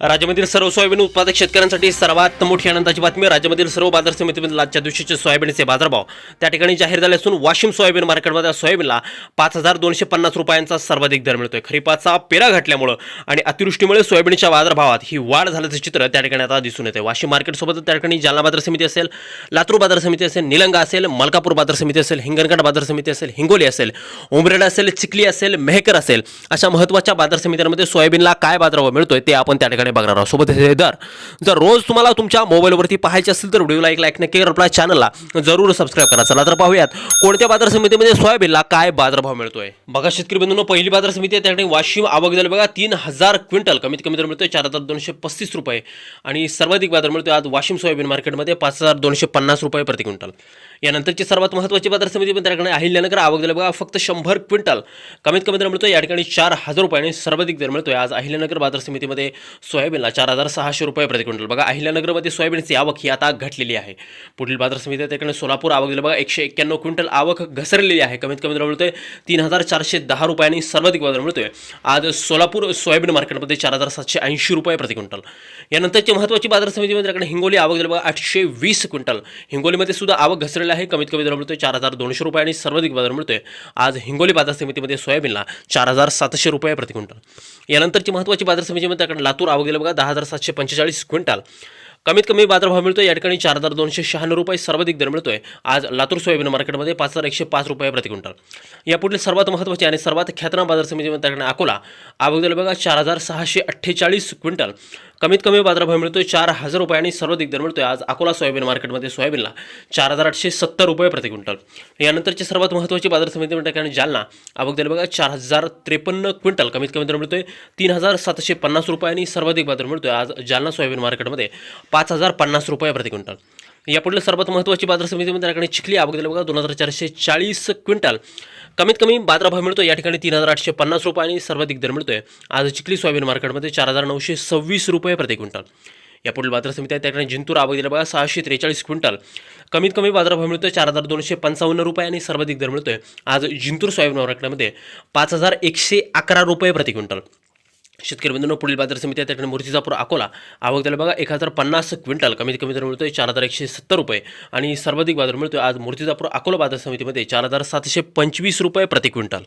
राज्यामधील सर्व सोयाबीन उत्पादक शेतकऱ्यांसाठी सर्वात मोठी आनंदाची बातमी. राज्यामधील सर्व बाजार समितीमधील आजच्या दिवशीचे सोयाबीनचे बाजारभाव त्या ठिकाणी जाहीर झाले असून वाशिम सोयाबीन मार्केटमध्ये सोयाबीनला पाच हजार दोनशे पन्नास रुपयांचा सर्वाधिक दर मिळतोय. खरीपाचा पेरा घातल्यामुळं आणि अतिवृष्टीमुळे सोयाबीनच्या बाजारभावात ही वाढ झाल्याचं चित्र त्या ठिकाणी आता दिसून येते वाशिम मार्केटसोबत त्या ठिकाणी जालना बाजार समिती असेल लातूर बाजार समिती असेल निलंगा असेल मलकापूर बाजार समिती असेल हिंगणघाट बाजार समिती असेल हिंगोली असेल उमरेड असेल चिखली असेल मेहकर असेल अशा महत्त्वाच्या बाजार समित्यांमध्ये सोयाबीनला काय बाजारभाव मिळतोय ते आपण त्या ठिकाणी बघणार आहोत. सोबत हे दर. जर रोज तुम्हाला तुमच्या मोबाईलवरती पाहायचे असेल तर व्हिडिओला एक लाईक नक्की करा. आपल्या चॅनलला जरूर सबस्क्राईब करा. चला तर पाहूयात. कोणत्या बाजार समितीमध्ये सोयाबीनला काय बाजारभाव मिळतोय? बघा शेतकरी बंधूंनो पहिली बाजार समिती आहे त्या ठिकाणी वाशिम आवक झाली. बघा तीन हजार क्विंटल कमीत कमी दर मिळतोय चार हजार दोनशे पस्तीस रुपये. आणि सर्वाधिक बाजार मिळतोय आज वाशिम सोयाबीन मार्केटमध्ये पाच हजार दोनशे पन्नास रुपये प्रति क्विंटल. यानंतरची सर्वात महत्त्वाची बाजार समिती पण त्या ठिकाणी अहिल्यानगर आवक झाली. बघा फक्त शंभर क्विंटल कमीत कमी दर मिळतोय या ठिकाणी चार हजार रुपये आणि सर्वाधिक दर मिळतोय. आज अहिल्यानगर बाजार समितीमध्ये सोयाबीनला चार हजार सहाशे रुपये प्रति क्विंटल. बघा अहिल्यानगरमध्ये सोयाबीनची आवक ही आता घटलेली आहे. पुढील बाजार समिती आहे सोलापूर आवक दिली. बघा एकशे एक्क्याण्णव क्विंटल आवक घसरलेली आहे. कमीत कमी दर मिळतोय तीन हजार चारशे दहा रुपयांनी सर्वाधिक बाजार मिळतोय. आज सोलापूर सोयाबीन मार्केटमध्ये चार हजार सातशे ऐंशी रुपये प्रति क्विंटल. यानंतरची महत्त्वाची बाजार समितीमध्ये त्याकडे हिंगोली आवक दिली. बघा आठशे वीस क्विंटल. हिंगोलीमध्ये सुद्धा आवक घसरलेली आहे. कमीत कमी दर मिळतोय चार हजार दोनशे रुपये आणि सर्वाधिक बाजार मिळतोय. आज हिंगोली बाजार समितीमध्ये सोयाबीनला चार हजार सातशे रुपये प्रति क्विंटल. यानंतरची महत्त्वाची बाजार समितीमध्ये त्याकडे लातूर आवक गेलं बघा दहा हजार सातशे पंचेचाळीस क्विंटल. कमीत कमी बाजारभाव मिळतोय या ठिकाणी चार हजार दोनशे शहाण्णव रुपये सर्वाधिक दर मिळतोय. आज लातूर सोयाबीन मार्केटमध्ये पाच हजार एकशे पाच रुपये प्रति क्विंटल. यापुढील सर्वात महत्त्वाची आणि सर्वात ख्यातना बाजार समितीमध्ये त्याकडे अकोला. अगोदर बघा चार हजार सहाशे अठ्ठेचाळीस क्विंटल. कमीत कमी बाजारभाव मिळतोय चार हजार रुपये आणि सर्वाधिक दर मिळतोय. आज अकोला सोयाबीन मार्केटमध्ये सोयाबीनला चार हजार आठशे सत्तर रुपये प्रति क्विंटल. यानंतरची सर्वात महत्त्वाची बाजार समिती म्हणजे ठिकाणी जालना. आवक दर बघा चार हजार त्रेपन्न क्विंटल कमीत कमी दर मिळतोय. तीन हजार सातशे पन्नास रुपये आणि सर्वाधिक बाजार मिळतोय. आज जालना सोयाबीन मार्केटमध्ये पाच हजार पन्नास रुपये प्रति क्विंटल. यापुढील सर्वात महत्त्वाची बाजार समितीमध्ये त्याकडे चिखली आवक दिला बघा दोन हजार चारशे चाळीस क्विंटल. कमीत कमी बाजारभाव मिळतो या ठिकाणी तीन हजार आठशे पन्नास रुपये आणि सर्वाधिक दर मिळतोय. आज चिखली सोयाबीन मार्केटमध्ये चार हजार नऊशे सव्वीस रुपये प्रति क्विंटल. यापुढील बाजार समिती आहे त्याकडे जिंतूर आवक दिला बघा सहाशे त्रेचाळीस क्विंटल. कमीत कमी बाजारभाव मिळतोय चार हजार दोनशे पंचावन्न रुपये आणि सर्वाधिक दर मिळतोय. आज जिंतूर सोयाबीन मार्केटमध्ये पाच हजार एकशे अकरा रुपये प्रति क्विंटल. शेतकरी बंधूंनो पुढील बाजार समिती आहे ठिकाणी मूर्तिजापूर अकोला. आवक त्याला बघा एक हजार पन्नास क्विंटल. कमीत कमी दर मिळतोय चार हजार एकशे सत्तर रुपये. आणि सर्वाधिक बाजार मिळतोय आज मूर्तिजापूर अकोला बाजार समितीमध्ये चार हजार सातशे पंचवीस रुपये प्रति क्विंटल.